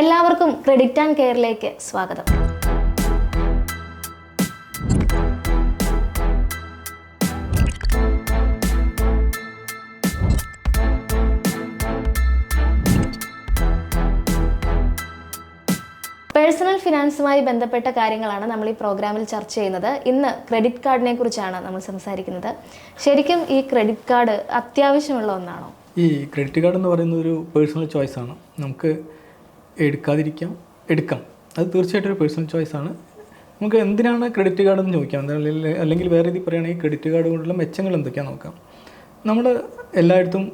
എല്ലാവർക്കും credit and കെയറിലേക്ക് സ്വാഗതം. Personal ഫിനാൻസുമായി ബന്ധപ്പെട്ട കാര്യങ്ങളാണ് നമ്മൾ ഈ പ്രോഗ്രാമിൽ ചർച്ച ചെയ്യുന്നത്. ഇന്ന് ക്രെഡിറ്റ് കാർഡിനെ കുറിച്ചാണ് നമ്മൾ സംസാരിക്കുന്നത്. ശരിക്കും ഈ ക്രെഡിറ്റ് കാർഡ് അത്യാവശ്യമുള്ള ഒന്നാണോ? ഈ ക്രെഡിറ്റ് കാർഡ് എന്ന് പറയുന്ന ഒരു പേഴ്സണൽ ചോയ്സ് ആണ്. നമുക്ക് എടുക്കാതിരിക്കാം. എടുക്കാം. അത് തീർച്ചയായിട്ടും ഒരു പേഴ്സണൽ ചോയ്സ് ആണ്. നമുക്ക് എന്തിനാണ് ക്രെഡിറ്റ് കാർഡ് എന്ന് ചോദിക്കാം. അല്ലെങ്കിൽ വേറെ രീതിയിൽ പറയുകയാണെങ്കിൽ ക്രെഡിറ്റ് കാർഡ് കൊണ്ടുള്ള മെച്ചങ്ങൾ എന്തൊക്കെയാണെന്ന് നോക്കാം. നമ്മൾ എല്ലായിടത്തും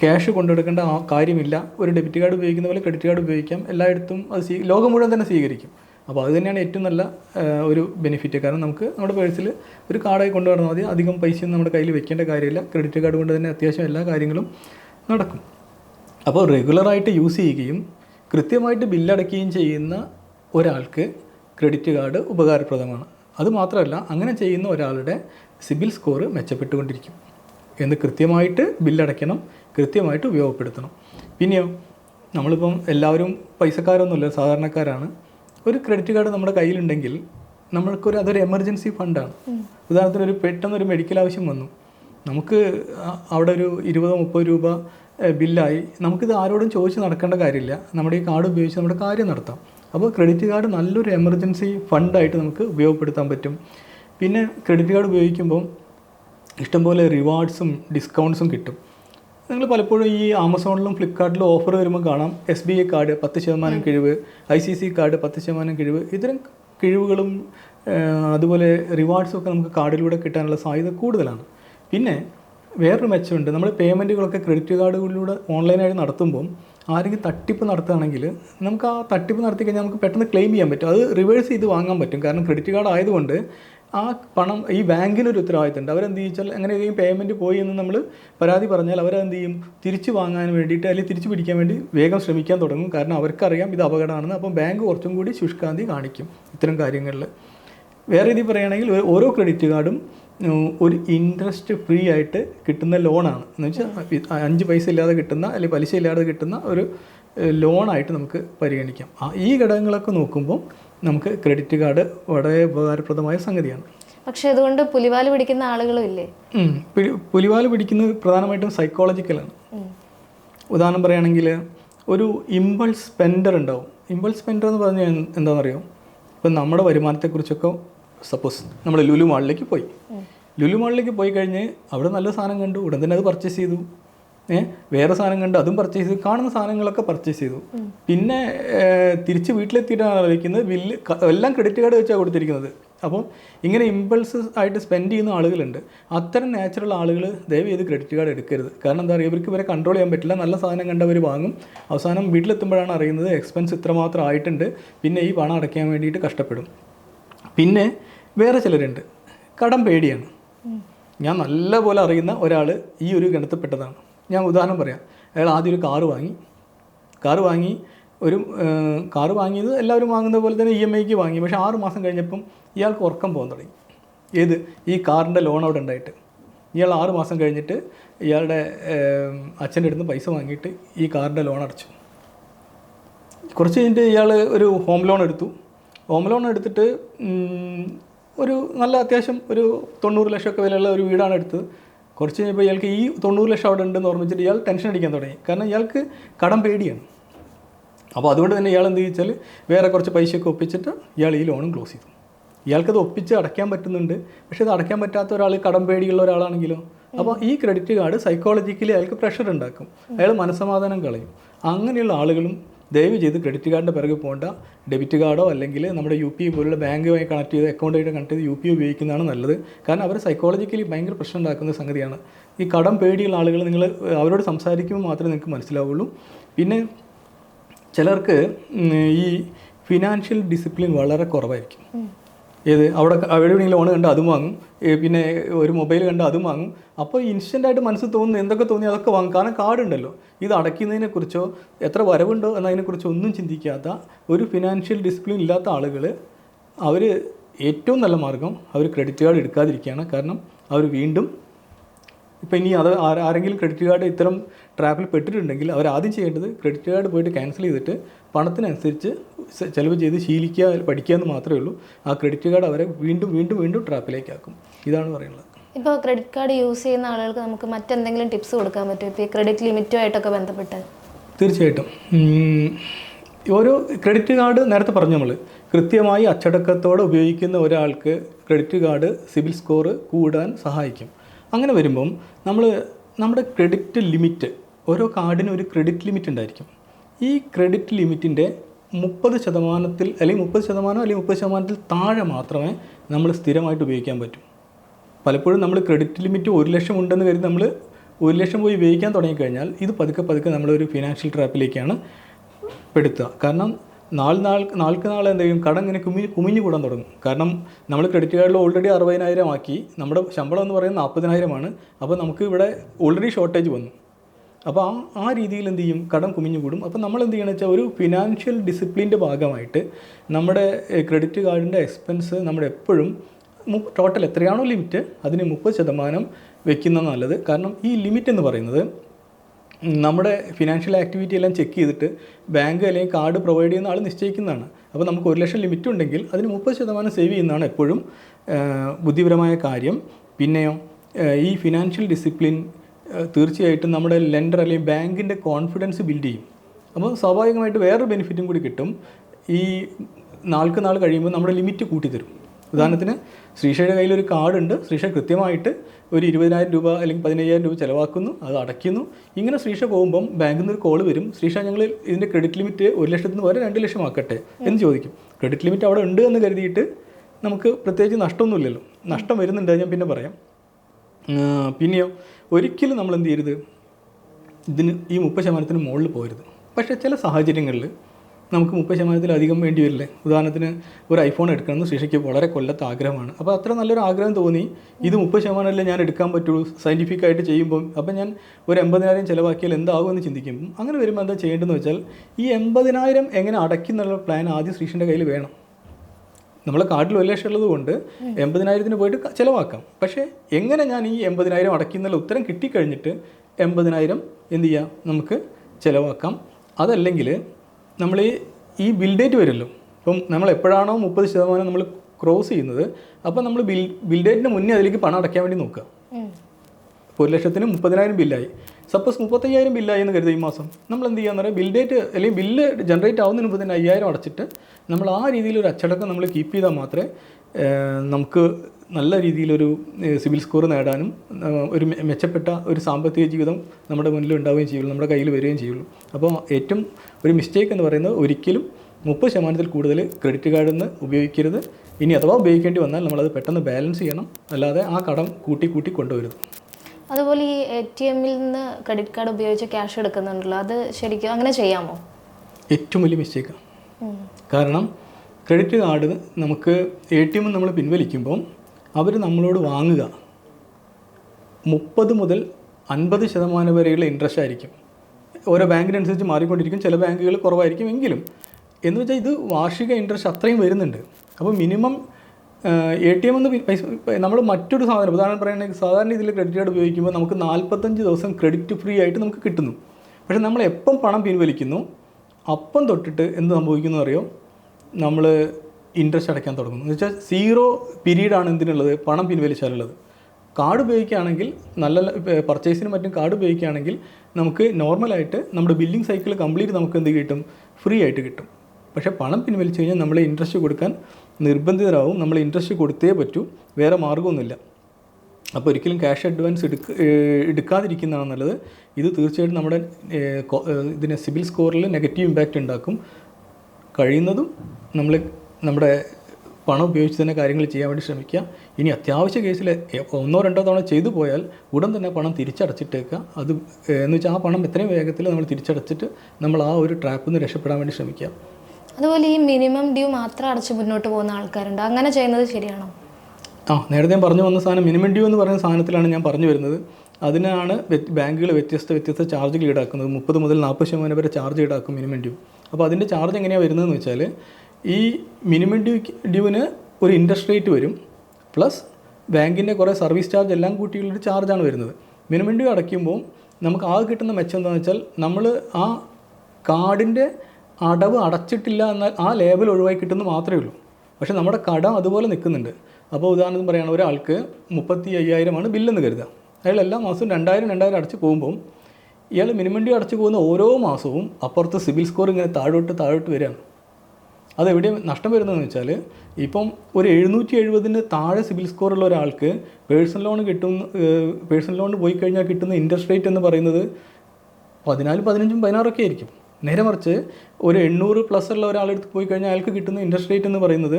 ക്യാഷ് കൊണ്ടെടുക്കേണ്ട ആ കാര്യമില്ല. ഒരു ഡെബിറ്റ് കാർഡ് ഉപയോഗിക്കുന്ന പോലെ ക്രെഡിറ്റ് കാർഡ് ഉപയോഗിക്കാം. എല്ലായിടത്തും അത് സ്വീ ലോകം മുഴുവൻ തന്നെ സ്വീകരിക്കും. അപ്പോൾ അത് തന്നെയാണ് ഏറ്റവും നല്ല ഒരു ബെനിഫിറ്റ് കാരണം നമുക്ക് നമ്മുടെ പേഴ്സിൽ ഒരു കാർഡായി കൊണ്ടു നടന്നാൽ മതി. അധികം പൈസയൊന്നും നമ്മുടെ കയ്യിൽ വെക്കേണ്ട കാര്യമില്ല. ക്രെഡിറ്റ് കാർഡ് കൊണ്ട് തന്നെ അത്യാവശ്യം എല്ലാ കാര്യങ്ങളും നടക്കും. അപ്പോൾ റെഗുലറായിട്ട് യൂസ് ചെയ്യുകയും കൃത്യമായിട്ട് ബില്ലടയ്ക്കുകയും ചെയ്യുന്ന ഒരാൾക്ക് ക്രെഡിറ്റ് കാർഡ് ഉപകാരപ്രദമാണ്. അതുമാത്രമല്ല അങ്ങനെ ചെയ്യുന്ന ഒരാളുടെ സിബിൽ സ്കോർ മെച്ചപ്പെട്ടുകൊണ്ടിരിക്കും. എന്ന് കൃത്യമായിട്ട് ബില്ലടയ്ക്കണം കൃത്യമായിട്ട് ഉപയോഗപ്പെടുത്തണം. പിന്നെയോ നമ്മളിപ്പം എല്ലാവരും പൈസക്കാരൊന്നുമല്ല സാധാരണക്കാരാണ്. ഒരു ക്രെഡിറ്റ് കാർഡ് നമ്മുടെ കയ്യിലുണ്ടെങ്കിൽ നമ്മൾക്കൊരു അതൊരു എമർജൻസി ഫണ്ടാണ്. ഉദാഹരണത്തിന് ഒരു പെട്ടെന്നൊരു മെഡിക്കൽ ആവശ്യം വന്നു. നമുക്ക് അവിടെ ഒരു ഇരുപതോ മുപ്പത് രൂപ ബില്ലായി. നമുക്കിത് ആരോടും ചോദിച്ച് നടക്കേണ്ട കാര്യമില്ല. നമ്മുടെ ഈ കാർഡ് ഉപയോഗിച്ച് നമ്മുടെ കാര്യം നടത്താം. അപ്പോൾ ക്രെഡിറ്റ് കാർഡ് നല്ലൊരു എമർജൻസി ഫണ്ടായിട്ട് നമുക്ക് ഉപയോഗപ്പെടുത്താൻ പറ്റും. പിന്നെ ക്രെഡിറ്റ് കാർഡ് ഉപയോഗിക്കുമ്പോൾ ഇഷ്ടംപോലെ റിവാർഡ്സും ഡിസ്കൗണ്ട്സും കിട്ടും. നിങ്ങൾ പലപ്പോഴും ഈ ആമസോണിലും ഫ്ലിപ്കാർട്ടിലും ഓഫർ വരുമ്പോൾ കാണാം. എസ് ബി ഐ കാർഡ് പത്ത് ശതമാനം കിഴിവ് ഐ സി സി കാർഡ് പത്ത് ശതമാനം കിഴിവ്. ഇത്തരം കിഴിവുകളും അതുപോലെ റിവാർഡ്സും ഒക്കെ നമുക്ക് കാർഡിലൂടെ കിട്ടാനുള്ള സാധ്യത കൂടുതലാണ്. പിന്നെ വേറൊരു മെച്ചമുണ്ട്. നമ്മൾ പേയ്മെന്റുകളൊക്കെ ക്രെഡിറ്റ് കാർഡുകളിലൂടെ ഓൺലൈനായി നടത്തുമ്പം ആരെങ്കിലും തട്ടിപ്പ് നടത്തുകയാണെങ്കിൽ നമുക്ക് ആ തട്ടിപ്പ് നടത്തി കഴിഞ്ഞാൽ നമുക്ക് പെട്ടെന്ന് ക്ലെയിം ചെയ്യാൻ പറ്റും. അത് റിവേഴ്സ് ചെയ്ത് വാങ്ങാൻ പറ്റും. കാരണം ക്രെഡിറ്റ് കാർഡ് ആയതുകൊണ്ട് ആ പണം ഈ ബാങ്കിനൊരു ഉത്തരവാദിത്തമുണ്ട്. അവരെന്ത് ചോദിച്ചാൽ അങ്ങനെ ഏതെങ്കിലും പേയ്മെന്റ് പോയി എന്ന് നമ്മൾ പരാതി പറഞ്ഞാൽ അവരെന്ത് ചെയ്യും? തിരിച്ചു വാങ്ങാൻ വേണ്ടിയിട്ട് അല്ലെങ്കിൽ തിരിച്ചു പിടിക്കാൻ വേണ്ടി വേഗം ശ്രമിക്കാൻ തുടങ്ങും. കാരണം അവർക്കറിയാം ഇത് അപകടമാണെന്ന്. അപ്പം ബാങ്ക് കുറച്ചും കൂടി ശുഷ്കാന്തി കാണിക്കും ഇത്തരം കാര്യങ്ങളിൽ. വേറെ രീതിയിൽ പറയുകയാണെങ്കിൽ ഓരോ ക്രെഡിറ്റ് കാർഡും ഒരു ഇൻട്രസ്റ്റ് ഫ്രീ ആയിട്ട് കിട്ടുന്ന ലോണാണ് എന്ന് വെച്ചാൽ അഞ്ച് പൈസ ഇല്ലാതെ കിട്ടുന്ന അല്ലെങ്കിൽ പലിശ ഇല്ലാതെ കിട്ടുന്ന ഒരു ലോണായിട്ട് നമുക്ക് പരിഗണിക്കാം. ആ ഈ ഘടകങ്ങളൊക്കെ നോക്കുമ്പോൾ നമുക്ക് ക്രെഡിറ്റ് കാർഡ് വളരെ ഉപകാരപ്രദമായ സംഗതിയാണ്. പക്ഷെ അതുകൊണ്ട് പുലിവാൽ പിടിക്കുന്ന ആളുകളും ഇല്ലേ? പുലിവാൽ പിടിക്കുന്നത് പ്രധാനമായിട്ടും സൈക്കോളജിക്കലാണ്. ഉദാഹരണം പറയുകയാണെങ്കിൽ ഒരു ഇമ്പൾസ് സ്പെൻഡർ ഉണ്ടാവും. ഇമ്പൾസ് സ്പെൻഡർ എന്ന് പറഞ്ഞാൽ എന്ത് എന്താണെന്നറിയോ? ഇപ്പം നമ്മുടെ വരുമാനത്തെക്കുറിച്ചൊക്കെ സപ്പോസ് നമ്മൾ ലുലു മാളിലേക്ക് പോയി. ലുലു മാളിലേക്ക് പോയി കഴിഞ്ഞ് അവിടെ നല്ല സാധനം കണ്ടു ഉടൻ തന്നെ അത് പർച്ചേസ് ചെയ്തു. ഏഹ് വേറെ സാധനം കണ്ട് അതും പർച്ചേസ് ചെയ്തു. കാണുന്ന സാധനങ്ങളൊക്കെ പർച്ചേസ് ചെയ്തു. പിന്നെ തിരിച്ച് വീട്ടിലെത്തിയിട്ടാണ് ആലോചിക്കുന്നത്. ബില്ല് എല്ലാം ക്രെഡിറ്റ് കാർഡ് വെച്ചാണ് കൊടുത്തിരിക്കുന്നത്. അപ്പം ഇങ്ങനെ ഇമ്പൾസ് ആയിട്ട് സ്പെൻഡ് ചെയ്യുന്ന ആളുകളുണ്ട്. അത്തരം നാച്ചുറൽ ആളുകൾ ദയവ് ചെയ്ത് ക്രെഡിറ്റ് കാർഡ് എടുക്കരുത്. കാരണം എന്താ പറയുക ഇവർക്ക് ഇവരെ കൺട്രോൾ ചെയ്യാൻ പറ്റില്ല. നല്ല സാധനം കണ്ടവർ വാങ്ങും. അവസാനം വീട്ടിലെത്തുമ്പോഴാണ് അറിയുന്നത് എക്സ്പെൻസ് ഇത്രമാത്രം ആയിട്ടുണ്ട്. പിന്നെ ഈ പണം അടയ്ക്കാൻ വേണ്ടിയിട്ട് കഷ്ടപ്പെടും. പിന്നെ വേറെ ചിലരുണ്ട്. കടം പേടിയാണ്. ഞാൻ നല്ലപോലെ അറിയുന്ന ഒരാൾ ഈ ഒരു ഗണത്തിൽപ്പെട്ടതാണ്. ഞാൻ ഉദാഹരണം പറയാം. അയാൾ ആദ്യം ഒരു കാറ് വാങ്ങി. കാറ് വാങ്ങി ഒരു കാറ് വാങ്ങിയത് എല്ലാവരും വാങ്ങുന്ന പോലെ തന്നെ ഇ എം ഐക്ക് വാങ്ങി. പക്ഷേ ആറ് മാസം കഴിഞ്ഞപ്പം ഇയാൾക്ക് ഉറക്കം പോകാൻ തുടങ്ങി. ഏത്? ഈ കാറിന്റെ ലോൺ അവിടെ ഉണ്ടായിട്ട്. ഇയാൾ ആറ് മാസം കഴിഞ്ഞിട്ട് ഇയാളുടെ അച്ഛന്റെ അടുത്ത് പൈസ വാങ്ങിയിട്ട് ഈ കാറിന്റെ ലോൺ അടച്ചു. കുറച്ച് കഴിഞ്ഞിട്ട് ഇയാൾ ഒരു ഹോം ലോൺ എടുത്തു. ഹോം ലോൺ എടുത്തിട്ട് ഒരു നല്ല അത്യാവശ്യം ഒരു തൊണ്ണൂറ് ലക്ഷമൊക്കെ വിലയുള്ള ഒരു വീടാണ് എടുത്തത്. കുറച്ച് കഴിഞ്ഞപ്പോൾ ഇയാൾക്ക് ഈ തൊണ്ണൂറ് ലക്ഷം അവിടെ ഉണ്ടെന്ന് ഓർമ്മിച്ചിട്ട് ഇയാൾ ടെൻഷൻ അടിക്കാൻ തുടങ്ങി. കാരണം ഇയാൾക്ക് കടം പേടിയാണ്. അപ്പോൾ അതുകൊണ്ട് തന്നെ ഇയാൾ എന്ത് ചോദിച്ചാൽ വേറെ കുറച്ച് പൈസയൊക്കെ ഒപ്പിച്ചിട്ട് ഇയാൾ ഈ ലോണും ക്ലോസ് ചെയ്തു. ഇയാൾക്കത് ഒപ്പിച്ച് അടയ്ക്കാൻ പറ്റുന്നുണ്ട്. പക്ഷേ അത് അടയ്ക്കാൻ പറ്റാത്ത ഒരാൾ കടം പേടിയുള്ള ഒരാളാണെങ്കിലോ? അപ്പോൾ ഈ ക്രെഡിറ്റ് കാർഡ് സൈക്കോളജിക്കലി അയാൾക്ക് പ്രഷർ ഉണ്ടാക്കും. അയാൾ മനസ്സമാധാനം കളയും. അങ്ങനെയുള്ള ആളുകളും ദയവ് ചെയ്ത് ക്രെഡിറ്റ് കാർഡിന്റെ പിറകെ പോകേണ്ട. ഡെബിറ്റ് കാർഡോ അല്ലെങ്കിൽ നമ്മുടെ യു പി പോലുള്ള ബാങ്കുമായി കണക്ട് ചെയ്ത് അക്കൗണ്ടായിട്ട് കണക്ട് ചെയ്ത് യു പി ഉപയോഗിക്കുന്നതാണ് നല്ലത്. കാരണം അവർ സൈക്കോളജിക്കലി ഭയങ്കര പ്രശ്നം ഉണ്ടാക്കുന്ന സംഗതിയാണ്. ഈ കടം പേടിയുള്ള ആളുകൾ നിങ്ങൾ അവരോട് സംസാരിക്കുമ്പോൾ മാത്രമേ നിങ്ങൾക്ക് മനസ്സിലാവുള്ളൂ. പിന്നെ ചിലർക്ക് ഈ ഫിനാൻഷ്യൽ ഡിസിപ്ലിൻ വളരെ കുറവായിരിക്കും. ഏത്? അവിടെ എവിടെയെങ്കിലും ലോൺ കണ്ട് അതും വാങ്ങും. പിന്നെ ഒരു മൊബൈൽ കണ്ട് അതും വാങ്ങും. അപ്പോൾ ഇൻസ്റ്റന്റായിട്ട് മനസ്സിൽ തോന്നുന്നു എന്തൊക്കെ തോന്നി അതൊക്കെ വാങ്ങും. കാരണം കാർഡുണ്ടല്ലോ ഇത് അടയ്ക്കുന്നതിനെക്കുറിച്ചോ എത്ര വരവുണ്ടോ എന്നതിനെക്കുറിച്ചോ ഒന്നും ചിന്തിക്കാത്ത ഒരു ഫിനാൻഷ്യൽ ഡിസിപ്ലിൻ ഇല്ലാത്ത ആളുകൾ അവർ ഏറ്റവും നല്ല മാർഗം അവർ ക്രെഡിറ്റ് കാർഡ് എടുക്കാതിരിക്കുകയാണ്. കാരണം അവർ വീണ്ടും ഇപ്പം ഇനി അത് ആരെങ്കിലും ക്രെഡിറ്റ് കാർഡ് ഇത്തരം ട്രാപ്പിൽ പെട്ടിട്ടുണ്ടെങ്കിൽ അവർ ആദ്യം ചെയ്യേണ്ടത് ക്രെഡിറ്റ് കാർഡ് പോയിട്ട് ക്യാൻസൽ ചെയ്തിട്ട് പണത്തിനനുസരിച്ച് ചെലവ് ചെയ്ത് ശീലിക്കുക പഠിക്കുക എന്ന് മാത്രമേ ഉള്ളൂ. ആ ക്രെഡിറ്റ് കാർഡ് അവരെ വീണ്ടും വീണ്ടും വീണ്ടും ട്രാപ്പിലേക്ക് ആക്കും ഇതാണ് പറയുന്നത്. ഇപ്പോൾ ക്രെഡിറ്റ് കാർഡ് യൂസ് ചെയ്യുന്ന ആളുകൾക്ക് നമുക്ക് മറ്റെന്തെങ്കിലും ടിപ്സ് കൊടുക്കാൻ പറ്റും ഇപ്പോൾ ഈ ക്രെഡിറ്റ് ലിമിറ്റുമായിട്ടൊക്കെ ബന്ധപ്പെട്ട്. തീർച്ചയായിട്ടും. ഓരോ ക്രെഡിറ്റ് കാർഡ് നേരത്തെ പറഞ്ഞു നമ്മൾ കൃത്യമായി അച്ചടക്കത്തോടെ ഉപയോഗിക്കുന്ന ഒരാൾക്ക് ക്രെഡിറ്റ് കാർഡ് സിബിൽ സ്കോർ കൂടാൻ സഹായിക്കും. അങ്ങനെ വരുമ്പം നമ്മൾ നമ്മുടെ ക്രെഡിറ്റ് ലിമിറ്റ് ഓരോ കാർഡിനും ഒരു ക്രെഡിറ്റ് ലിമിറ്റ് ഉണ്ടായിരിക്കും. ഈ ക്രെഡിറ്റ് ലിമിറ്റിന്റെ മുപ്പത് ശതമാനത്തിൽ അല്ലെങ്കിൽ മുപ്പത് ശതമാനം അല്ലെങ്കിൽ മുപ്പത് ശതമാനത്തിൽ താഴെ മാത്രമേ നമ്മൾ സ്ഥിരമായിട്ട് ഉപയോഗിക്കാൻ പറ്റൂ. പലപ്പോഴും നമ്മൾ ക്രെഡിറ്റ് ലിമിറ്റ് ഒരു ലക്ഷം ഉണ്ടെന്ന് കരുതി നമ്മൾ ഒരു ലക്ഷം പോയി ഉപയോഗിക്കാൻ തുടങ്ങിക്കഴിഞ്ഞാൽ ഇത് പതുക്കെ പതുക്കെ നമ്മളൊരു ഫിനാൻഷ്യൽ ട്രാപ്പിലേക്കാണ് പെടുത്തുക. കാരണം നാല് നാൾ നാൾക്ക് നാൾ എന്തെങ്കിലും കടം ഇങ്ങനെ കുമിഞ്ഞ് കുമിഞ്ഞു കൂടാൻ തുടങ്ങും. കാരണം നമ്മൾ ക്രെഡിറ്റ് കാർഡിൽ ഓൾറെഡി അറുപതിനായിരം ആക്കി നമ്മുടെ ശമ്പളം എന്ന് പറയുന്നത് നാൽപ്പതിനായിരമാണ്. അപ്പോൾ നമുക്ക് ഇവിടെ ഓൾറെഡി ഷോർട്ടേജ് വന്നു. അപ്പോൾ ആ രീതിയിൽ എന്ത് ചെയ്യും? കടം കുമിഞ്ഞു കൂടും. അപ്പോൾ നമ്മൾ എന്ത് ചെയ്യണമെന്ന് വെച്ചാൽ ഒരു ഫിനാൻഷ്യൽ ഡിസിപ്ലിന്റെ ഭാഗമായിട്ട് നമ്മുടെ ക്രെഡിറ്റ് കാർഡിന്റെ എക്സ്പെൻസ് നമ്മുടെ എപ്പോഴും ടോട്ടൽ എത്രയാണോ ലിമിറ്റ് അതിന് മുപ്പത് ശതമാനം വെക്കുന്നത് നല്ലത്. കാരണം ഈ ലിമിറ്റ് എന്ന് പറയുന്നത് നമ്മുടെ ഫിനാൻഷ്യൽ ആക്ടിവിറ്റി എല്ലാം ചെക്ക് ചെയ്തിട്ട് ബാങ്ക് അല്ലെങ്കിൽ കാർഡ് പ്രൊവൈഡ് ചെയ്യുന്ന ആൾ നിശ്ചയിക്കുന്നതാണ്. അപ്പോൾ നമുക്ക് ഒരു ലക്ഷം ലിമിറ്റ് ഉണ്ടെങ്കിൽ അതിന് മുപ്പത് ശതമാനം സേവ് ചെയ്യുന്നതാണ് എപ്പോഴും ബുദ്ധിപരമായ കാര്യം. പിന്നെയോ ഈ ഫിനാൻഷ്യൽ ഡിസിപ്ലിൻ തീർച്ചയായിട്ടും നമ്മുടെ ലെൻഡർ അല്ലെങ്കിൽ ബാങ്കിന്റെ കോൺഫിഡൻസ് ബിൽഡ് ചെയ്യും. അപ്പോൾ സ്വാഭാവികമായിട്ട് വേറൊരു ബെനിഫിറ്റും കൂടി കിട്ടും. ഈ നാൾക്ക് നാൾ കഴിയുമ്പോൾ നമ്മുടെ ലിമിറ്റ് കൂട്ടിത്തരും. ഉദാഹരണത്തിന് ശ്രീഷയുടെ കയ്യിൽ ഒരു കാർഡ് ഉണ്ട്. ശ്രീഷ കൃത്യമായിട്ട് ഒരു ഇരുപതിനായിരം രൂപ അല്ലെങ്കിൽ പതിനയ്യായിരം രൂപ ചിലവാക്കുന്നു അത് അടയ്ക്കുന്നു. ഇങ്ങനെ ശ്രീഷ പോകുമ്പം ബാങ്കിൽ നിന്ന് ഒരു കോൾ വരും. ശ്രീഷ ഞങ്ങൾ ഇതിന്റെ ക്രെഡിറ്റ് ലിമിറ്റ് ഒരു ലക്ഷത്തിൽ നിന്ന് വരെ രണ്ട് ലക്ഷം ആക്കട്ടെ? എന്ന് ചോദിക്കും. ക്രെഡിറ്റ് ലിമിറ്റ് അവിടെ ഉണ്ട് എന്ന് കരുതിയിട്ട് നമുക്ക് പ്രത്യേകിച്ച് നഷ്ടമൊന്നുമില്ലല്ലോ. നഷ്ടം വരുന്നുണ്ട് ഞാൻ പിന്നെ പറയാം. പിന്നെയോ ഒരിക്കലും നമ്മൾ എന്ത് ചെയ്യരുത്? ഇതിന് ഈ മുപ്പത് ശതമാനത്തിന് മുകളിൽ പോകരുത്. പക്ഷേ ചില സാഹചര്യങ്ങളിൽ നമുക്ക് മുപ്പത് ശതമാനത്തിലധികം വേണ്ടി വരില്ലേ? ഉദാഹരണത്തിന് ഒരു ഐഫോൺ എടുക്കണമെന്ന് ശിക്ഷയ്ക്ക് വളരെ കൊല്ലത്തെ ആഗ്രഹമാണ്. അപ്പോൾ അത്ര നല്ലൊരു ആഗ്രഹം തോന്നി. ഇത് മുപ്പത് ശതമാനമല്ലേ ഞാൻ എടുക്കാൻ പറ്റുള്ളൂ? സയന്റിഫിക്കായിട്ട് ചെയ്യുമ്പോൾ അപ്പോൾ ഞാൻ ഒരു എൺപതിനായിരം ചിലവാക്കിയാൽ എന്താകുമെന്ന് ചിന്തിക്കും. അങ്ങനെ വരുമ്പോൾ എന്താ ചെയ്യേണ്ടതെന്ന് വെച്ചാൽ ഈ എൺപതിനായിരം എങ്ങനെ അടയ്ക്കുന്നുള്ള പ്ലാൻ ആദ്യം ശ്രീഷിന്റെ കയ്യിൽ വേണം. നമ്മളെ കാർഡിൽ ഒരു ലക്ഷം ഉള്ളത് കൊണ്ട് എൺപതിനായിരത്തിന് പോയിട്ട് ചിലവാക്കാം. പക്ഷേ എങ്ങനെ ഞാൻ ഈ എൺപതിനായിരം അടയ്ക്കുന്നുള്ള ഉത്തരം കിട്ടിക്കഴിഞ്ഞിട്ട് എൺപതിനായിരം എന്ത് ചെയ്യാം? നമുക്ക് ചിലവാക്കാം. അതല്ലെങ്കിൽ നമ്മൾ ഈ ബിൽ ഡേറ്റ് വരുമല്ലോ. ഇപ്പം നമ്മൾ എപ്പോഴാണോ മുപ്പത് ശതമാനം നമ്മൾ ക്രോസ് ചെയ്യുന്നത് അപ്പം നമ്മൾ ബിൽ ബിൽ ഡേറ്റിന് മുന്നേ അതിലേക്ക് പണം അടയ്ക്കാൻ വേണ്ടി നോക്കുക. ഒരു ലക്ഷത്തിന് മുപ്പതിനായിരം ബില്ലായി സപ്പോസ് മുപ്പത്തയ്യായിരം ബില്ലായി എന്ന് കരുതി ഈ മാസം. നമ്മൾ എന്ത് ചെയ്യാന്ന് പറയുക ബിൽ ഡേറ്റ് അല്ലെങ്കിൽ ബില്ല് ജനറേറ്റ് ആവുന്നതിന് മുമ്പ് തന്നെ അയ്യായിരം അടച്ചിട്ട് നമ്മൾ ആ രീതിയിൽ ഒരു അച്ചടക്കം നമ്മൾ കീപ്പ് ചെയ്താൽ മാത്രമേ നമുക്ക് നല്ല രീതിയിലൊരു സിവിൽ സ്കോർ നേടാനും ഒരു മെച്ചപ്പെട്ട ഒരു സാമ്പത്തിക ജീവിതം നമ്മുടെ മുന്നിൽ ഉണ്ടാവുകയും ചെയ്യുള്ളൂ നമ്മുടെ കയ്യിൽ വരികയും ചെയ്യുള്ളൂ. അപ്പോൾ ഏറ്റവും ഒരു മിസ്റ്റേക്ക് എന്ന് പറയുന്നത് ഒരിക്കലും മുപ്പത് ശതമാനത്തിൽ കൂടുതൽ ക്രെഡിറ്റ് കാർഡിൽ നിന്ന് ഉപയോഗിക്കരുത്. ഇനി അഥവാ ഉപയോഗിക്കേണ്ടി വന്നാൽ നമ്മളത് പെട്ടെന്ന് ബാലൻസ് ചെയ്യണം. അല്ലാതെ ആ കടം കൂട്ടി കൂട്ടി കൊണ്ടുവരുത് അതുപോലെ ഈ എ ടി എമ്മിൽ നിന്ന് ക്രെഡിറ്റ് കാർഡ് ഉപയോഗിച്ച് ക്യാഷ് എടുക്കുന്നുണ്ടല്ലോ അത് ശരിക്കും അങ്ങനെ ചെയ്യാമോ? ഏറ്റവും വലിയ മിസ്റ്റേക്കാണ്. കാരണം ക്രെഡിറ്റ് കാർഡ് നമുക്ക് എ ടി എം നമ്മൾ പിൻവലിക്കുമ്പോൾ അവർ നമ്മളോട് വാങ്ങുക. മുപ്പത് മുതൽ അൻപത് ശതമാനം വരെയുള്ള ഇൻട്രസ്റ്റ് ആയിരിക്കും. ഓരോ ബാങ്കിനനുസരിച്ച് മാറിക്കൊണ്ടിരിക്കും ചില ബാങ്കുകൾ കുറവായിരിക്കും എങ്കിലും. എന്ന് വെച്ചാൽ ഇത് വാർഷിക ഇൻട്രസ്റ്റ് അത്രയും വരുന്നുണ്ട്. അപ്പോൾ മിനിമം എ ടി എം എന്ന് പൈസ നമ്മൾ മറ്റൊരു സാധനം ഉദാഹരണം പറയുകയാണെങ്കിൽ സാധാരണ ഇതിൽ ക്രെഡിറ്റ് കാർഡ് ഉപയോഗിക്കുമ്പോൾ നമുക്ക് നാൽപ്പത്തഞ്ച് ദിവസം ക്രെഡിറ്റ് ഫ്രീ ആയിട്ട് നമുക്ക് കിട്ടുന്നു. പക്ഷേ നമ്മൾ എപ്പം പണം പിൻവലിക്കുന്നു അപ്പം തൊട്ടിട്ട് എന്ത് സംഭവിക്കുന്നു അറിയോ? നമ്മൾ ഇൻട്രസ്റ്റ് അടയ്ക്കാൻ തുടങ്ങുന്നു. എന്ന് വെച്ചാൽ സീറോ പീരീഡാണ് എന്തിനുള്ളത്? പണം പിൻവലിച്ചാലുള്ളത്. കാർഡ് ഉപയോഗിക്കുകയാണെങ്കിൽ നല്ല പർച്ചേസിന് മറ്റും കാർഡ് ഉപയോഗിക്കുകയാണെങ്കിൽ നമുക്ക് നോർമലായിട്ട് നമ്മുടെ ബില്ലിംഗ് സൈക്കിൾ കംപ്ലീറ്റ് നമുക്ക് എന്ത് കിട്ടും? ഫ്രീ ആയിട്ട് കിട്ടും. പക്ഷേ പണം പിൻവലിച്ചു കഴിഞ്ഞാൽ നമ്മൾ ഇൻട്രസ്റ്റ് കൊടുക്കാൻ നിർബന്ധിതരാവും. നമ്മൾ ഇൻട്രസ്റ്റ് കൊടുത്തേ പറ്റൂ. വേറെ മാർഗമൊന്നുമില്ല. അപ്പോൾ ഒരിക്കലും ക്യാഷ് അഡ്വാൻസ് എടുക്ക എടുക്കാതിരിക്കുന്നതാണ് നല്ലത്. ഇത് തീർച്ചയായിട്ടും നമ്മുടെ ഇതിനെ സിബിൽ സ്കോറിൽ നെഗറ്റീവ് ഇമ്പാക്റ്റ് ഉണ്ടാക്കും. കഴിയുന്നതും നമ്മൾ നമ്മുടെ പണം ഉപയോഗിച്ച് തന്നെ കാര്യങ്ങൾ ചെയ്യാൻ വേണ്ടി ശ്രമിക്കുക. ഇനി അത്യാവശ്യ കേസിൽ ഒന്നോ രണ്ടോ തവണ ചെയ്തു പോയാൽ ഉടൻ തന്നെ പണം തിരിച്ചടച്ചിട്ടേക്കുക. അത് എന്ന് വെച്ചാൽ ആ പണം എത്രയും വേഗത്തിൽ നമ്മൾ തിരിച്ചടച്ചിട്ട് നമ്മൾ ആ ഒരു ട്രാപ്പിൽ നിന്ന് രക്ഷപ്പെടാൻ വേണ്ടി ശ്രമിക്കുക. അതുപോലെ ഈ മിനിമം ഡ്യൂ മാത്രം അടച്ച് മുന്നോട്ട് പോകുന്ന ആൾക്കാരുണ്ട്? അങ്ങനെ ചെയ്യുന്നത് ശരിയാണോ? ആ നേരത്തെ പറഞ്ഞു വന്ന സാധനം മിനിമം ഡ്യൂ എന്ന് പറയുന്ന സാധനത്തിലാണ് ഞാൻ പറഞ്ഞു വരുന്നത്. അതിനാണ് ബാങ്കുകൾ വ്യത്യസ്ത വ്യത്യസ്ത ചാർജുകൾ ഈടാക്കുന്നത്. മുപ്പത് മുതൽ നാൽപ്പത് ശതമാനം വരെ ചാർജ് ഈടാക്കും മിനിമം ഡ്യൂ. അപ്പോൾ അതിന്റെ ചാർജ് എങ്ങനെയാണ് വരുന്നതെന്ന് വെച്ചാൽ ഈ മിനിമം ഡ്യൂ ഡ്യൂവിന് ഒരു ഇൻട്രസ്റ്റ് റേറ്റ് വരും. പ്ലസ് ബാങ്കിന്റെ കുറേ സർവീസ് ചാർജ് എല്ലാം കൂട്ടിയുള്ളൊരു ചാർജാണ് വരുന്നത്. മിനിമം ഡ്യൂ അടയ്ക്കുമ്പോൾ നമുക്ക് ആകെ കിട്ടുന്ന മെച്ചം എന്താണെന്ന് വെച്ചാൽ നമ്മൾ ആ കാർഡിന്റെ അടവ് അടച്ചിട്ടില്ല എന്ന ആ ലേബൽ ഒഴിവായി കിട്ടുന്നു മാത്രമേ ഉള്ളൂ. പക്ഷേ നമ്മുടെ കടം അതുപോലെ നിൽക്കുന്നുണ്ട്. അപ്പോൾ ഉദാഹരണത്തിന് പറയുകയാണ് ഒരാൾക്ക് മുപ്പത്തി അയ്യായിരമാണ് ബില്ലെന്ന് കരുതുക. അയാൾ എല്ലാ മാസവും രണ്ടായിരം രണ്ടായിരം അടച്ച് പോകുമ്പോൾ ഇയാൾ മിനിമം ഡ്യൂ അടച്ചു പോകുന്ന ഓരോ മാസവും അപ്പുറത്ത് സിബിൽ സ്കോർ ഇങ്ങനെ താഴോട്ട് താഴോട്ട് വരികയാണ്. അതെവിടെ നഷ്ടം വരുന്നതെന്ന് വെച്ചാൽ ഇപ്പം ഒരു എഴുന്നൂറ്റി എഴുപതിന് താഴെ സിബിൽ ഉള്ള ഒരാൾക്ക് പേഴ്സണൽ ലോൺ കിട്ടും പേഴ്സണൽ ലോൺ പോയി കഴിഞ്ഞാൽ കിട്ടുന്ന ഇൻട്രസ്റ്റ് റേറ്റ് എന്ന് പറയുന്നത് പതിനാല് പതിനഞ്ചും പതിനാറൊക്കെ ആയിരിക്കും. നേരെ മറിച്ച് ഒരു എണ്ണൂറ് പ്ലസ് ഉള്ള ഒരാളെടുത്ത് പോയി കഴിഞ്ഞാൽ അയാൾക്ക് കിട്ടുന്ന ഇൻട്രസ്റ്റ് റേറ്റ് എന്ന് പറയുന്നത്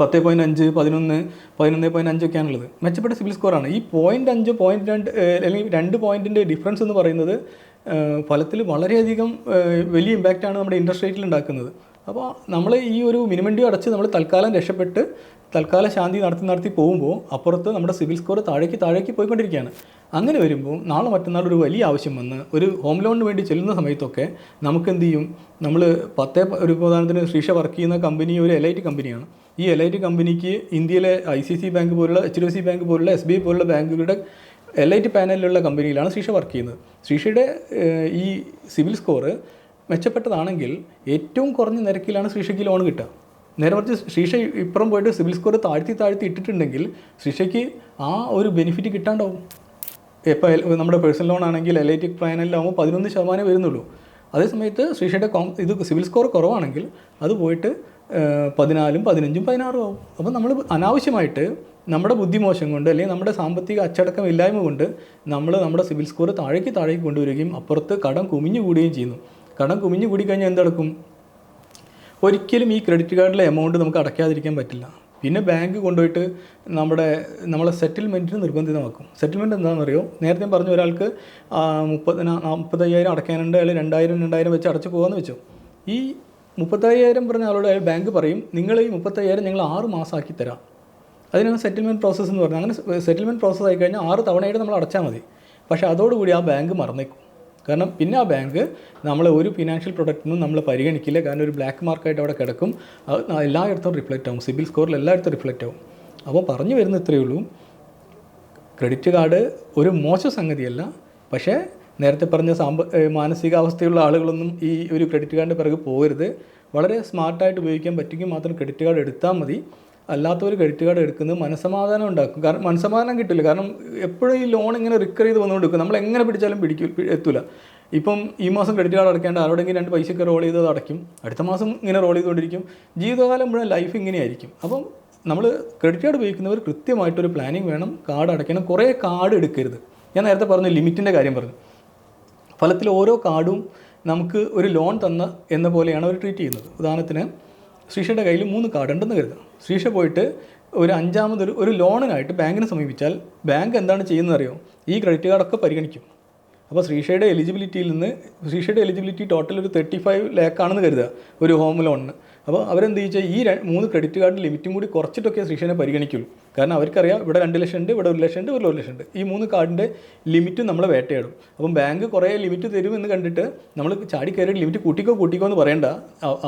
പത്ത് പോയിന്റ് അഞ്ച് പതിനൊന്ന് പതിനൊന്ന് പോയിന്റ് അഞ്ചൊക്കെയാണുള്ളത് മെച്ചപ്പെട്ട സിബിൽ സ്കോറാണ് ഈ പോയിന്റ് അഞ്ച് പോയിന്റ് രണ്ട് അല്ലെങ്കിൽ രണ്ട് പോയിന്റിന്റെ ഡിഫറൻസ് എന്ന് പറയുന്നത് ഫലത്തിൽ വളരെയധികം വലിയ ഇമ്പാക്റ്റാണ് നമ്മുടെ ഇൻട്രസ്റ്റ് റേറ്റിൽ ഉണ്ടാക്കുന്നത്. അപ്പോൾ നമ്മൾ ഈ ഒരു മിനിമം ഡ്യൂ അടച്ച് നമ്മൾ തൽക്കാലം രക്ഷപ്പെട്ട് തൽക്കാല ശാന്തി നടത്തി നടത്തി പോകുമ്പോൾ അപ്പുറത്ത് നമ്മുടെ സിവിൽ സ്കോർ താഴേക്ക് താഴേക്ക് പോയിക്കൊണ്ടിരിക്കുകയാണ്. അങ്ങനെ വരുമ്പോൾ നാളെ മറ്റന്നാൾ ഒരു വലിയ ആവശ്യം വന്ന് ഒരു ഹോം ലോണിന് വേണ്ടി ചെല്ലുന്ന സമയത്തൊക്കെ നമുക്ക് എന്ത് ചെയ്യും? നമ്മൾ പത്തേ ഒരു ഉദാഹരണത്തിന് ശ്രീഷ വർക്ക് ചെയ്യുന്ന കമ്പനി ഒരു ടി കമ്പനിയാണ്. ഈ ടി കമ്പനിക്ക് ഇന്ത്യയിലെ ഐ സി സി ബാങ്ക് പോലുള്ള H D F C bank പോലുള്ള എസ് ബി ഐ പോലുള്ള ബാങ്കുകളുടെ ടി പാനലിലുള്ള കമ്പനിയിലാണ് ശ്രീഷ വർക്ക് ചെയ്യുന്നത്. ശ്രീഷയുടെ ഈ സിവിൽ സ്കോർ മെച്ചപ്പെട്ടതാണെങ്കിൽ ഏറ്റവും കുറഞ്ഞ നിരക്കിലാണ് ശ്രീഷയ്ക്ക് ലോൺ കിട്ടുക. നേരെ മറിച്ച് ശ്രീഷ ഇപ്പുറം പോയിട്ട് സിവിൽ സ്കോർ താഴ്ത്തി താഴ്ത്തി ഇട്ടിട്ടുണ്ടെങ്കിൽ ശ്രീഷയ്ക്ക് ആ ഒരു ബെനിഫിറ്റ് കിട്ടാണ്ടാവും. ഇപ്പോൾ നമ്മുടെ പേഴ്സണൽ ലോൺ ആണെങ്കിൽ എൽ ഐ ടി പ്ലാനിലാകുമ്പോൾ പതിനൊന്ന് ശതമാനം വരുന്നുള്ളൂ. അതേ സമയത്ത് ശ്രീഷയുടെ കോം ഇത് സിവിൽ സ്കോർ കുറവാണെങ്കിൽ അത് പോയിട്ട് പതിനാലും പതിനഞ്ചും പതിനാറും ആവും. അപ്പോൾ നമ്മൾ അനാവശ്യമായിട്ട് നമ്മുടെ ബുദ്ധിമോശം കൊണ്ട് അല്ലെങ്കിൽ നമ്മുടെ സാമ്പത്തിക അച്ചടക്കം ഇല്ലായ്മ കൊണ്ട് നമ്മൾ നമ്മുടെ സിവിൽ സ്കോർ താഴേക്ക് താഴേക്ക് കൊണ്ടുവരികയും അപ്പുറത്ത് കടം കുമിഞ്ഞു കൂടുകയും ചെയ്യുന്നു. കടം കുമിഞ്ഞു കൂടി കഴിഞ്ഞാൽ എന്തെടുക്കും ഒരിക്കലും ഈ ക്രെഡിറ്റ് കാർഡിലെ എമൗണ്ട് നമുക്ക് അടയ്ക്കാതിരിക്കാൻ പറ്റില്ല. പിന്നെ ബാങ്ക് കൊണ്ടുപോയിട്ട് നമ്മുടെ നമ്മളെ സെറ്റിൽമെന്റിന് നിർബന്ധിതമാക്കും. സെറ്റിൽമെന്റ് എന്താണെന്നറിയോ? നേരത്തെ പറഞ്ഞ ഒരാൾക്ക് ആ, മുപ്പതിന മുപ്പത്തയ്യായിരം അടയ്ക്കാനുണ്ട് അല്ലെങ്കിൽ രണ്ടായിരം രണ്ടായിരം വെച്ച് അടച്ചു പോകാമെന്ന് വെച്ചു. ഈ മുപ്പത്തയ്യായിരം പറഞ്ഞ ആളോട് അയാൾ ബാങ്ക് പറയും നിങ്ങൾ ഈ മുപ്പത്തയ്യായിരം ഞങ്ങൾ ആറ് മാസമാക്കി തരാം. അതിനാണ് സെറ്റിൽമെന്റ് പ്രോസസ്സ് എന്ന് പറഞ്ഞാൽ അങ്ങനെ സെറ്റിൽമെന്റ് പ്രോസസ്സ് ആയി കഴിഞ്ഞാൽ ആറ് തവണയായിട്ട് നമ്മൾ അടച്ചാൽ മതി. പക്ഷേ അതോടുകൂടി ആ ബാങ്ക് മറന്നേക്കും. കാരണം പിന്നെ ആ ബാങ്ക് നമ്മൾ ഒരു ഫിനാൻഷ്യൽ പ്രൊഡക്റ്റിനും നമ്മൾ പരിഗണിക്കില്ല. കാരണം ഒരു ബ്ലാക്ക് മാർക്കായിട്ട് അവിടെ കിടക്കും. അത് എല്ലായിടത്തും റിഫ്ലക്റ്റ് ആവും. സിബിൽ സ്കോറിൽ എല്ലായിടത്തും റിഫ്ലക്റ്റ് ആവും. അപ്പോൾ പറഞ്ഞു വരുന്ന ഇത്രയേ ഉള്ളൂ. ക്രെഡിറ്റ് കാർഡ് ഒരു മോശ സംഗതിയല്ല. പക്ഷേ നേരത്തെ പറഞ്ഞ സാമ്പ മാനസികാവസ്ഥയുള്ള ആളുകളൊന്നും ഈ ഒരു ക്രെഡിറ്റ് കാർഡിന്റെ പിറകെ പോകരുത്. വളരെ സ്മാർട്ടായിട്ട് ഉപയോഗിക്കാൻ പറ്റുമെങ്കിൽ മാത്രം ക്രെഡിറ്റ് കാർഡ് എടുത്താൽ മതി. അല്ലാത്തവർ ക്രെഡിറ്റ് കാർഡ് എടുക്കുന്നത് മനസ്സമാധാനം ഉണ്ടാക്കും. കാരണം മനസ്സമാധാനം കിട്ടില്ല. കാരണം എപ്പോഴും ഈ ലോൺ ഇങ്ങനെ റിക്കർ ചെയ്ത് വന്നുകൊണ്ടിരിക്കും. നമ്മൾ എങ്ങനെ പിടിച്ചാലും പിടിക്കും എത്തില്ല എത്തൂല. ഇപ്പം ഈ മാസം ക്രെഡിറ്റ് കാർഡ് അടയ്ക്കേണ്ട ആരോടെങ്കിലും രണ്ട് പൈസയൊക്കെ റോൾ ചെയ്ത് അടയ്ക്കും. അടുത്ത മാസം ഇങ്ങനെ റോൾ ചെയ്തുകൊണ്ടിരിക്കും. ജീവിതകാലം മുഴുവൻ ലൈഫ് ഇങ്ങനെയായിരിക്കും. അപ്പം നമ്മൾ ക്രെഡിറ്റ് കാർഡ് ഉപയോഗിക്കുന്നവർ കൃത്യമായിട്ടൊരു പ്ലാനിങ് വേണം. കാർഡ് അടയ്ക്കണം. കുറേ കാർഡ് എടുക്കരുത്. ഞാൻ നേരത്തെ പറഞ്ഞു ലിമിറ്റിന്റെ കാര്യം പറഞ്ഞു. ഫലത്തിൽ ഓരോ കാർഡും നമുക്ക് ഒരു ലോൺ തന്ന എന്ന പോലെയാണ് അവർ ട്രീറ്റ് ചെയ്യുന്നത്. ഉദാഹരണത്തിന് ശ്രീഷയുടെ കയ്യിൽ മൂന്ന് കാർഡ് ഉണ്ടെന്ന് കരുതുക. ശ്രീഷ പോയിട്ട് ഒരു അഞ്ചാമതൊരു ഒരു ലോണിനായിട്ട് ബാങ്കിനെ സമീപിച്ചാൽ ബാങ്ക് എന്താണ് ചെയ്യുന്നത് അറിയോ? ഈ ക്രെഡിറ്റ് കാർഡൊക്കെ പരിഗണിക്കും. അപ്പോൾ ശ്രീഷയുടെ എലിജിബിലിറ്റിയിൽ നിന്ന് ശ്രീഷയുടെ എലിജിബിലിറ്റി ടോട്ടൽ ഒരു തേർട്ടി ഫൈവ് ലാക്കാണെന്ന് കരുതുക ഒരു ഹോം ലോണിന് അപ്പോൾ അവരെന്ത് ചോദിച്ചാൽ ഈ മൂന്ന് ക്രെഡിറ്റ് കാർഡ് ലിമിറ്റും കൂടി കുറച്ചിട്ടൊക്കെ ശ്രീഷനെ പരിഗണിക്കുള്ളൂ. കാരണം അവർക്കറിയാം ഇവിടെ രണ്ട് ലക്ഷം ഉണ്ട് ഇവിടെ ഒരു ലക്ഷം ഉണ്ട് ഇവിടെ ഒരു ലക്ഷം ഉണ്ട്. ഈ മൂന്ന് കാർഡിന്റെ ലിമിറ്റ് നമ്മൾ വേട്ടയാടും. അപ്പം ബാങ്ക് കുറേ ലിമിറ്റ് തരുമെന്ന് കണ്ടിട്ട് നമ്മൾ ചാടി കയറി ലിമിറ്റ് കൂട്ടിക്കോ കൂട്ടിക്കോ എന്ന് പറയണ്ട.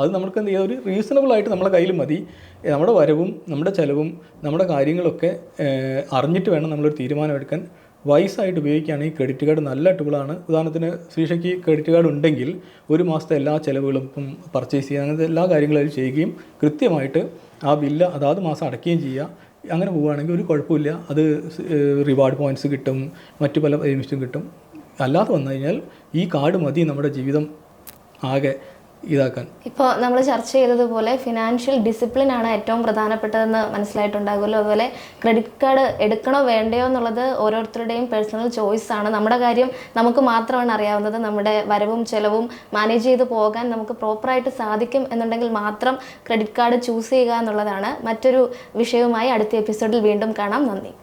അത് നമുക്ക് എന്ത് ചെയ്യാം? ഒരു റീസണബിൾ ആയിട്ട് നമ്മളെ കയ്യിൽ മതി. നമ്മുടെ വരവും നമ്മുടെ ചിലവും നമ്മുടെ കാര്യങ്ങളൊക്കെ അറിഞ്ഞിട്ട് വേണം നമ്മളൊരു തീരുമാനമെടുക്കാൻ. വൈസായിട്ട് ഉപയോഗിക്കുകയാണെങ്കിൽ ക്രെഡിറ്റ് കാർഡ് നല്ല ടൂളാണ് ഉദാഹരണത്തിന് ശ്രീഷയ്ക്ക് ക്രെഡിറ്റ് കാർഡ് ഉണ്ടെങ്കിൽ ഒരു മാസത്തെ എല്ലാ ചിലവുകളും ഇപ്പം പർച്ചേസ് ചെയ്യുക അങ്ങനത്തെ എല്ലാ കാര്യങ്ങളും അതിൽ ചെയ്യുകയും കൃത്യമായിട്ട് ആ ബില്ല് അതാത് മാസം അടയ്ക്കുകയും ചെയ്യുക. അങ്ങനെ പോവുകയാണെങ്കിൽ ഒരു കുഴപ്പമില്ല. അത് റിവാർഡ് പോയിന്റ്സ് കിട്ടും. മറ്റു പല ബെനിഫിറ്റ്സും കിട്ടും. അല്ലാതെ വന്നു കഴിഞ്ഞാൽ ഈ കാർഡ് മതി നമ്മുടെ ജീവിതം ആകെ. ഇതാക്കാൻ. ഇപ്പോൾ നമ്മൾ ചർച്ച ചെയ്തതുപോലെ ഫിനാൻഷ്യൽ ഡിസിപ്ലിൻ ആണ് ഏറ്റവും പ്രധാനപ്പെട്ടതെന്ന് മനസ്സിലായിട്ടുണ്ടാകുമല്ലോ. അതുപോലെ ക്രെഡിറ്റ് കാർഡ് എടുക്കണോ വേണ്ടയോ എന്നുള്ളത് ഓരോരുത്തരുടെയും പേഴ്സണൽ ചോയ്സ് ആണ്. നമ്മുടെ കാര്യം നമുക്ക് മാത്രമാണ് അറിയാവുന്നത്. നമ്മുടെ വരവും ചെലവും മാനേജ് ചെയ്ത് പോകാൻ നമുക്ക് പ്രോപ്പറായിട്ട് സാധിക്കും എന്നുണ്ടെങ്കിൽ മാത്രം ക്രെഡിറ്റ് കാർഡ് ചൂസ് ചെയ്യുക എന്നുള്ളതാണ്. മറ്റൊരു വിഷയവുമായി അടുത്ത എപ്പിസോഡിൽ വീണ്ടും കാണാം. നന്ദി.